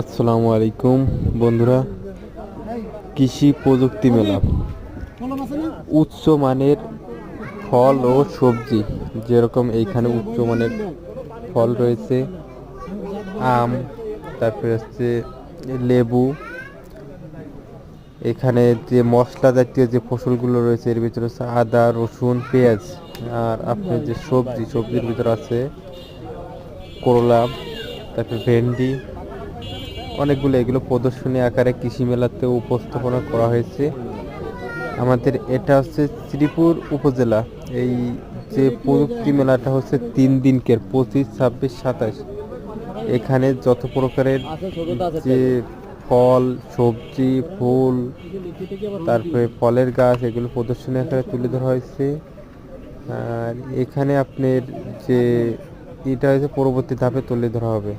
আসসালামু আলাইকুম, বন্ধুরা। কৃষি প্রযুক্তি মেলা। উচ্চ মানের ফল ও সবজি, যেরকম এইখানে উচ্চ মানের ফল রয়েছে, আম, তারপরে হচ্ছে লেবু, এখানে যে মশলা জাতীয় যে ফসলগুলো রয়েছে, এর ভিতরে হচ্ছে আদা, রসুন, পেঁয়াজ, আর আপনার যে সবজি, সবজির ভিতরে আছে করলা, তারপরে ভেন্ডি অনেকগুলো এগুলো প্রদর্শনী আকারে কৃষি মেলাতে উপস্থাপনা করা হয়েছে। আমাদের এটা হচ্ছে শ্রীপুর উপজেলা। এই যে প্রযুক্তি মেলাটা হচ্ছে তিন দিনকের, পঁচিশ, ছাব্বিশ সাতাশ এখানে যত প্রকারের যে ফল, সবজি, ফুল, তারপরে ফলের গাছ, এগুলো প্রদর্শনী আকারে তুলে ধরা হয়েছে। আর এখানে আপনার যে এটা হয়েছে পরবর্তী ধাপে তুলে ধরা হবে।